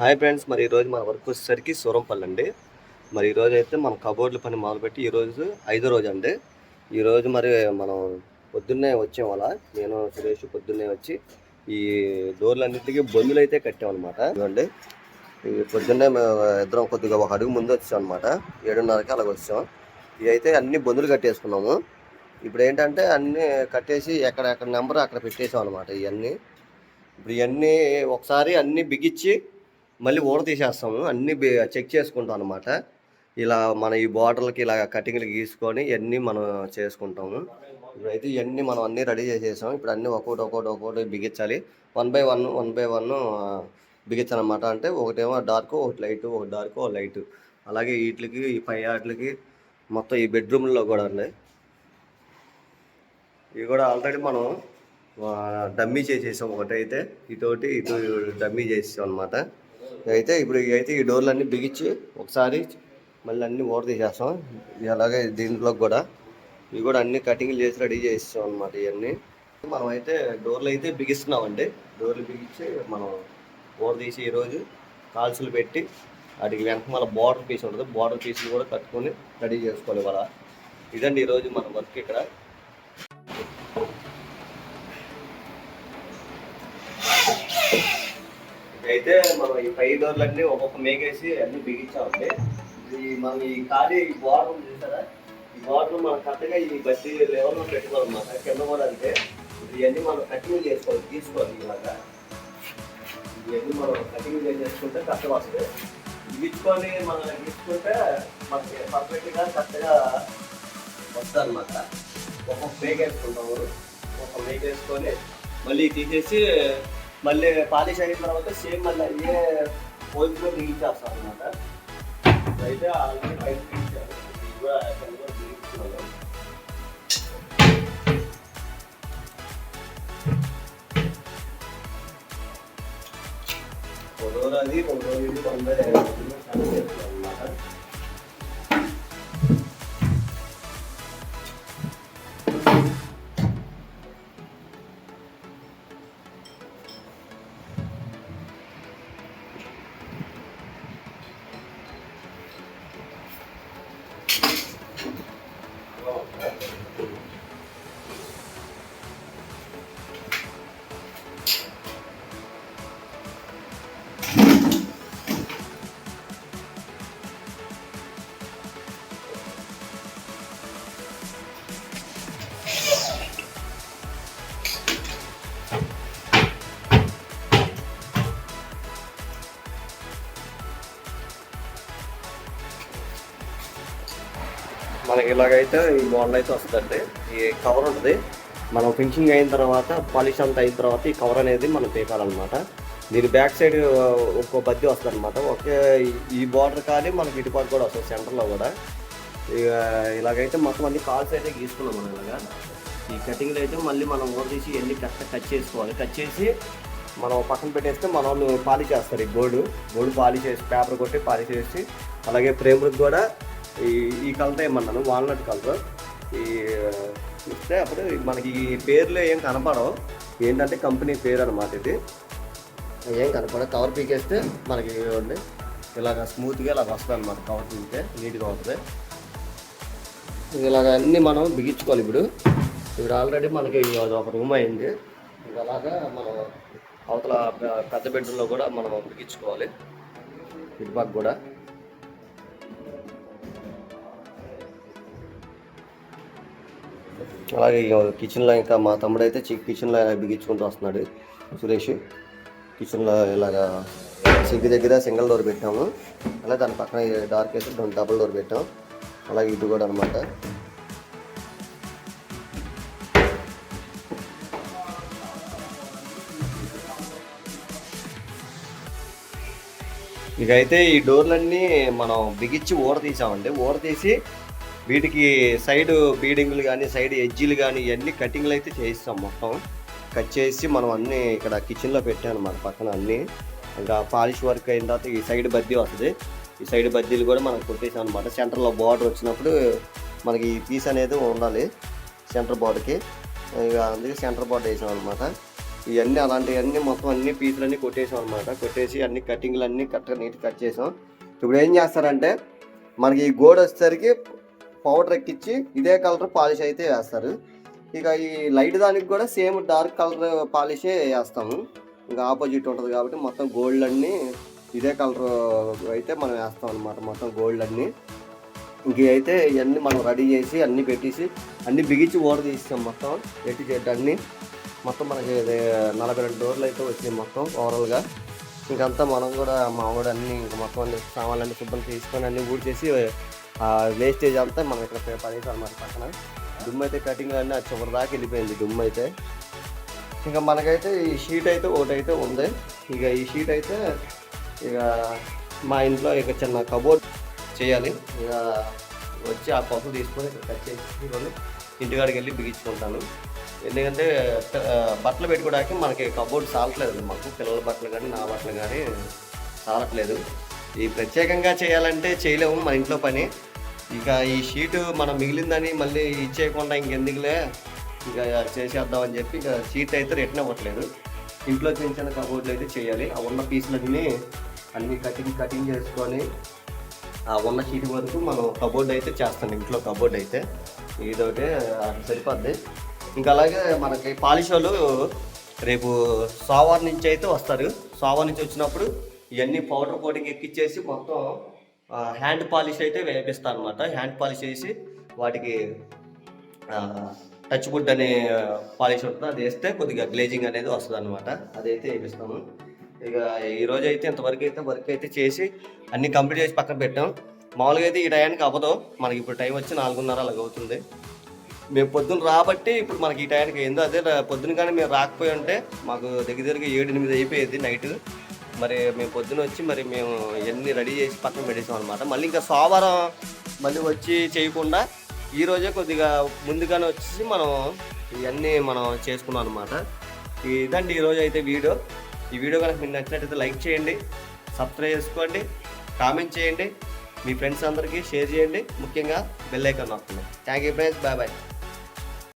Hi friends మరి ఈరోజు మన వర్క్ వచ్చేసరికి సూరంపల్లి అండి. మరి ఈరోజు అయితే మనం కబోర్డ్ల పని మొదలుపెట్టి ఈరోజు ఐదో రోజు అండి. ఈరోజు మరి మనం పొద్దున్నే వచ్చాం అలా. నేను సురేష్ పొద్దున్నే వచ్చి ఈ డోర్లన్నింటికి బొందులు అయితే కట్టామన్నమాట ఇవ్వండి ఈ పొద్దున్నే మేము ఇద్దరం కొద్దిగా ఒక అడుగు ముందు వచ్చాం అనమాట ఏడున్నరకి అలాగ వచ్చాం. ఇవి అయితే అన్ని బొందులు కట్టేసుకున్నాము. ఇప్పుడు ఏంటంటే అన్నీ కట్టేసి ఎక్కడ ఎక్కడ నెంబర్ అక్కడ పెట్టేసాం అనమాట ఇవన్నీ ఇప్పుడు ఇవన్నీ ఒకసారి అన్నీ బిగించి మళ్ళీ ఊడ తీసేస్తాము. అన్నీ చెక్ చేసుకుంటాం అనమాట ఇలా మన ఈ బాటిల్కి ఇలా కటింగ్లు గీసుకొని ఇవన్నీ మనం చేసుకుంటాము. ఇప్పుడైతే ఇవన్నీ మనం అన్నీ రెడీ చేసేసాం. ఇప్పుడు అన్నీ ఒక్కోటి ఒక్కోటి ఒక్కోటి బిగించాలి. One by one one by one బిగించాలన్నమాట. అంటే ఒకటేమో డార్క్ ఒకటి లైట్ ఒకటి డార్క్ ఒక లైట్. అలాగే వీటికి ఈ పై వాటికి మొత్తం ఈ బెడ్రూమ్లో కూడా ఉన్నాయి. ఇవి కూడా ఆల్రెడీ మనం డమ్మీ చేసేసాం. ఒకటైతే ఇటోటి ఇటు డమ్మీ చేసేసాం అనమాట అయితే ఇప్పుడు అయితే ఈ డోర్లు అన్నీ బిగించి ఒకసారి మళ్ళీ అన్నీ ఓడ తీసేస్తాం. అలాగే దీంట్లో కూడా. ఇవి కూడా అన్ని కటింగ్లు చేసి రెడీ చేస్తాం అనమాట ఇవన్నీ. మనం అయితే డోర్లు అయితే బిగిస్తున్నామండి. డోర్లు బిగించి మనం ఓడ తీసి ఈరోజు కాల్సులు పెట్టి వాటికి వెనక మన బార్డర్ పీస్ ఉంటుంది. బార్డర్ పీసులు కూడా కట్టుకొని రెడీ చేసుకోవాలి ఇవాళ. ఇదండి ఈరోజు మన వర్క్ ఇక్కడ. ఈ డోర్లన్నీ ఒక్కొక్క మేకేసి అన్ని బిగించామండి ఇది మనం ఈ ఖాళీ ఈ బార్డర్ చూసారా? ఈ బార్డర్ మనం కరెక్ట్గా ఈ బట్టి లెవెల్లో పెట్టుకోవాలన్నమాట కింద కూడా అంటే ఇవన్నీ మనం కటింగ్ చేసుకోవాలి తీసుకోవాలి ఇలాగా. ఇవన్నీ మనం కటింగ్ చేసుకుంటే కష్టం వస్తుంది ఇచ్చుకొని మనం ఇచ్చుకుంటే మనకి పర్ఫెక్ట్గా కరెక్ట్గా వస్తుంది అనమాట ఒక్కొక్క మేక వేసుకుంటాము ఒక్కొక్క మేక వేసుకొని మళ్ళీ తీసేసి మళ్ళీ పాలిష్ అయిన తర్వాత సేమ్ మళ్ళీ అయ్యే పోయిలో బిగించేస్తాం అనమాట అయితే ఆల్రెడీ బయట బిగించారు ఇది కూడా కింద కూడా బిగించుకున్నాను ఒక రోజు అది మనకి ఇలాగైతే ఈ మోడల్ అయితే వస్తుందండి. ఈ కవర్ ఉంటుంది మనం ఫినిషింగ్ అయిన తర్వాత పాలిష్ అంతా అయిన తర్వాత ఈ కవర్ అనేది మనం తీపాలన్నమాట దీని బ్యాక్ సైడ్ ఒక్కో బద్ది వస్తుంది అనమాట ఒకే ఈ- బార్డర్ కానీ మనకి ఇటుపాటు కూడా వస్తుంది సెంటర్లో కూడా. ఇక ఇలాగైతే మొత్తం అన్ని కాల్స్ అయితే గీసుకున్నాం మనం ఇలాగా. ఈ కటింగ్లో అయితే మళ్ళీ మనం ఓడ తీసి ఎన్ని కరెక్ట్ కట్ చేసుకోవాలి. కట్ చేసి మనం పక్కన పెట్టేస్తే మన వాళ్ళు పాలిష్ చేస్తారు ఈ బోర్డు బోర్డు పాలిష్ చేసి పేపర్ కొట్టి పాలిష్ చేసి అలాగే ఫ్రేమ్లకు కూడా ఈ ఈ కలర్ ఏమన్నాను? వాల్నట్ కలర్ ఈ ఇస్తే అప్పుడు మనకి ఈ పేర్లు ఏం కనపడవు. ఏంటంటే కంపెనీ పేరు అనమాట ఇది. ఏం కనపడ కవర్ పీకేస్తే మనకి ఇవ్వండి ఇలాగ స్మూత్గా ఇలాగ వస్తుంది అనమాట కవర్ పీకితే నీట్గా ఉంటుంది ఇలాగ అన్నీ మనం బిగించుకోవాలి ఇప్పుడు. ఇప్పుడు ఆల్రెడీ మనకి ఒక రూమ్ అయింది. ఇది అలాగా మనం అవతల పెద్ద బెడ్రూమ్లో కూడా మనం బిగించుకోవాలి. ఇటుపక్క కూడా. అలాగే కిచెన్లో ఇంకా మా తమ్ముడు అయితే చి- కిచెన్లో ఇలా బిగించుకుంటూ వస్తున్నాడు సురేష్. కిచెన్లో ఇలాగా సింక్ దగ్గర సింగిల్ డోర్ పెట్టాము. అలాగే దాని పక్కన డార్క్ వేసి దాని డబుల్ డోర్ పెట్టాం. అలాగే ఇటు కూడా అనమాట ఇకైతే ఈ డోర్లన్నీ మనం బిగించి ఊడ తీసామండి. ఊర తీసి వీటికి సైడ్ బీడింగ్లు కానీ సైడ్ ఎడ్జీలు కానీ ఇవన్నీ కటింగ్లు అయితే చేయిస్తాం మొత్తం. కట్ చేసి మనం అన్నీ ఇక్కడ కిచెన్లో పెట్టాను మన పక్కన అన్నీ. ఇంకా పాలిష్ వర్క్ అయిన తర్వాత ఈ సైడ్ బద్దీ వస్తుంది. ఈ సైడ్ బద్దీలు కూడా మనం కొట్టేసాం అనమాట సెంటర్లో బార్డర్ వచ్చినప్పుడు మనకి ఈ పీస్ అనేది ఉండాలి సెంటర్ బార్డర్కి ఇక అందుకే సెంటర్ బార్డర్ వేసాం అనమాట ఇవన్నీ అలాంటివన్నీ మొత్తం అన్ని పీసులన్నీ కొట్టేసాం అనమాట కొట్టేసి అన్ని కటింగ్లు అన్ని కరెక్ట్గా నీట్ కట్ చేసాం. ఇప్పుడు ఏం చేస్తారంటే మనకి ఈ గోడ వచ్చేసరికి పౌడర్ ఎక్కించి ఇదే కలర్ పాలిష్ అయితే వేస్తారు. ఇక ఈ లైట్ దానికి కూడా సేమ్ డార్క్ కలర్ పాలిషే వేస్తాము. ఇంకా ఆపోజిట్ ఉంటుంది కాబట్టి మొత్తం గోల్డ్ అన్నీ ఇదే కలర్ అయితే మనం వేస్తాం అనమాట మొత్తం గోల్డ్ అన్నీ. ఇంక అయితే ఇవన్నీ మనం రెడీ చేసి అన్నీ పెట్టేసి అన్నీ బిగించి ఓడ తీసాం మొత్తం. ఎట్టి చెట్టు అన్నీ. మొత్తం మనకి నలభై రెండు డోర్లు అయితే వచ్చినాయి మొత్తం ఓవరాల్గా. ఇంకంతా మనం కూడా మా కూడా అన్ని మొత్తం అన్ని సామాన్లన్నీ శుభ్రం తీసుకొని అన్ని ఊడి చేసి ఆ వేస్టేజ్ అంతా మనం ఇక్కడ పడేసాం అన్నమాట పక్కన. దుమ్ము అయితే కటింగ్ అన్నీ ఆ చివరి దాకా వెళ్ళిపోయింది దుమ్ము అయితే ఇంకా మనకైతే ఈ షీట్ అయితే ఒకటి అయితే ఉంది. ఇక ఈ షీట్ అయితే ఇక మా ఇంట్లో ఇక చిన్న కబోర్డ్ చేయాలి. ఇక వచ్చి ఆ పప్పు తీసుకొని ఇక్కడ కట్ చేసి ఇంటికాడికి వెళ్ళి బిగించుకుంటాను. ఎందుకంటే బట్టలు పెట్టుకోవడానికి మనకి కబోర్డ్ చాలట్లేదు మాకు. పిల్లల బట్టలు కానీ నా బట్టలు కానీ చాలట్లేదు. ఈ ప్రత్యేకంగా చేయాలంటే చేయలేము మన ఇంట్లో పని. ఇక ఈ షీటు మనం మిగిలిందని మళ్ళీ ఇచ్చేయకుండా ఇంకెందుకులే? ఇక చేసేద్దామని చెప్పి ఇక షీట్ అయితే రిటర్న్ అవ్వట్లేదు. ఇంట్లో చిన్న చిన్న కబోర్డ్లు అయితే చేయాలి. ఆ ఉన్న పీసులన్నీ అన్ని కటింగ్ కటింగ్ చేసుకొని ఆ ఉన్న షీట్ వరకు మనం కబోర్డ్ అయితే చేస్తాం. ఇంట్లో కబోర్డ్ అయితే. ఇదొకటి అది సరిపోద్ది. ఇంకా అలాగే మనకి పాలిష్ వాళ్ళు రేపు సోమవారం నుంచి అయితే వస్తారు. సోమవారం నుంచి వచ్చినప్పుడు ఇవన్నీ పౌడర్ కోటింగ్ ఎక్కిచ్చేసి మొత్తం హ్యాండ్ పాలిష్ అయితే వేపిస్తాను అనమాట హ్యాండ్ పాలిష్ చేసి వాటికి టచ్ వుడ్ అనే పాలిష్ ఉంటుంది. అది వేస్తే కొద్దిగా గ్లేజింగ్ అనేది వస్తుంది అనమాట అదైతే వేపిస్తాము ఇక ఈరోజు అయితే ఇంతవరకు అయితే వర్క్ అయితే చేసి అన్ని కంప్లీట్ చేసి పక్కన పెట్టాం. మామూలుగా అయితే ఈ టయానికి అవ్వదు. మనకి ఇప్పుడు టైం వచ్చి నాలుగున్నర అలాగ అవుతుంది మేము పొద్దున్న రాబట్టి ఇప్పుడు మనకి ఈ టైంకి ఏందో అదే పొద్దున కానీ మేము రాకపోయి ఉంటే మాకు దగ్గర దగ్గర ఏడు ఎనిమిది అయిపోయేది నైట్. మరి మేము పొద్దున వచ్చి మరి మేము ఇవన్నీ రెడీ చేసి పక్కన పెట్టేసాం అనమాట మళ్ళీ ఇంకా సోమవారం మళ్ళీ వచ్చి చేయకుండా ఈ రోజే కొద్దిగా ముందుగానే వచ్చేసి మనం ఇవన్నీ మనం చేసుకున్నాం అనమాట ఇదండి ఈరోజు అయితే వీడియో. ఈ వీడియో కనుక మీకు నచ్చినట్టయితే లైక్ చేయండి సబ్స్క్రైబ్ చేసుకోండి కామెంట్ చేయండి. మీ ఫ్రెండ్స్ అందరికీ షేర్ చేయండి. ముఖ్యంగా బెల్ ఐకాన్ నొక్కండి thank you friends. Bye bye.